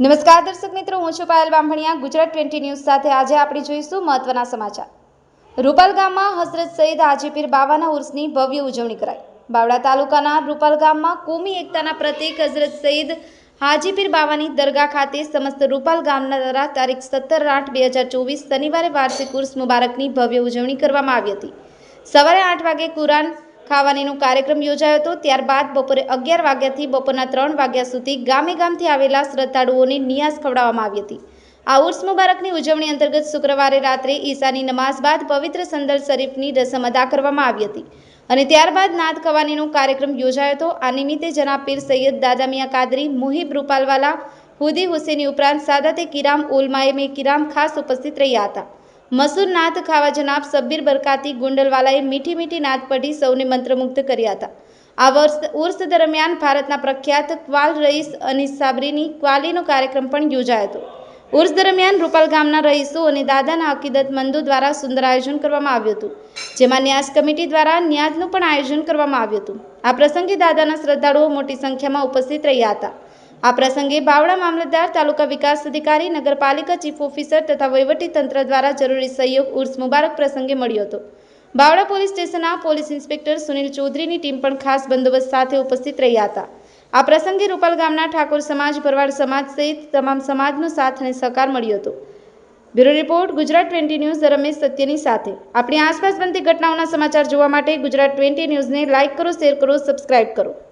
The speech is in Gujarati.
નમસ્કાર દર્શક મિત્રો, હું છું પાયલ બામણિયા. ગુજરાત ટ્વેન્ટી ન્યૂઝ સાથે આજે આપણે જોઈશું મહત્વના સમાચાર. રૂપાલ ગામમાં હઝરત સઈદ હાજીપીર બાવાના ઉર્સની ભવ્ય ઉજવણી કરાઈ. બાવડા તાલુકાના રૂપાલ ગામમાં કોમી એકતાના પ્રતીક હઝરત સઈદ હાજીપીર બાવાની દરગાહ ખાતે સમસ્ત રૂપાલ ગામના દ્વારા તારીખ સત્તર આઠ બે હજાર ચોવીસ શનિવારે વાર્ષિક ઉર્સ મુબારકની ભવ્ય ઉજવણી કરવામાં આવી હતી. સવારે આઠ વાગે કુરાન ખાવાનીનો કાર્યક્રમ યોજાયો હતો. ત્યારબાદ બપોરે અગિયાર વાગ્યાથી બપોરના ત્રણ વાગ્યા સુધી ગામે ગામથી આવેલા શ્રદ્ધાળુઓને નિયાસ ખવડાવવામાં આવી હતી. આ ઉર્સ મુબારકની ઉજવણી અંતર્ગત શુક્રવારે રાત્રે ઈશાની નમાઝ બાદ પવિત્ર સંદર શરીફની રસમ અદા કરવામાં આવી હતી અને ત્યારબાદ નાદ કવાનીનો કાર્યક્રમ યોજાયો હતો. આ નિમિત્તે જનાબ પીર સૈયદ દાદામિયા કાદરી, મુહિબ રૂપાલવાલા, હુદી હુસેની ઉપરાંત સાદાતે કિરામ ઉલમાએ કિરામ ખાસ ઉપસ્થિત રહ્યા હતા. મસૂર નાથ ખાવા જનાબ સબ્બીર બરકાતી ગુંડલવાલાએ મીઠી મીઠી નાદ પઢી સૌને મંત્રમુગ્ધ કર્યા હતા. આ વર્ષ, ઉર્સ દરમિયાન ભારતના પ્રખ્યાત ક્વાલ રઈસ અનીસ સાબરીની ક્વાલીનો કાર્યક્રમ પણ યોજાયો હતો. ઉર્સ દરમિયાન રૂપાલ ગામના રહીશો અને દાદાના અકીદતમંદો દ્વારા સુંદર આયોજન કરવામાં આવ્યું હતું, જેમાં ન્યાસ કમિટી દ્વારા ન્યાજનું પણ આયોજન કરવામાં આવ્યું હતું. આ પ્રસંગે દાદાના શ્રદ્ધાળુઓ મોટી સંખ્યામાં ઉપસ્થિત રહ્યા હતા. આ પ્રસંગે બાવળા મામલતદાર, તાલુકા વિકાસ અધિકારી, નગરપાલિકા ચીફ ઓફિસર તથા તંત્ર દ્વારા જરૂરી સહયોગ ઉર્સ મુબારક પ્રસંગે મળ્યો હતો. બાવળા પોલીસ સ્ટેશનના પોલીસ ઇન્સ્પેક્ટર સુનિલ ચૌધરીની ટીમ પણ ખાસ બંદોબસ્ત સાથે ઉપસ્થિત રહ્યા હતા. આ પ્રસંગે રૂપાલ ગામના ઠાકોર સમાજ, ભરવાડ સમાજ સહિત તમામ સમાજનો સાથ અને સહકાર મળ્યો હતો. Bureau report, Gujarat twenty news, Ramesh સત્યની સાથે. આપણી આસપાસ બનતી ઘટનાઓના સમાચાર જોવા માટે ગુજરાત ટ્વેન્ટી ન્યૂઝને લાઇક કરો, શેર કરો, સબસ્ક્રાઇબ કરો.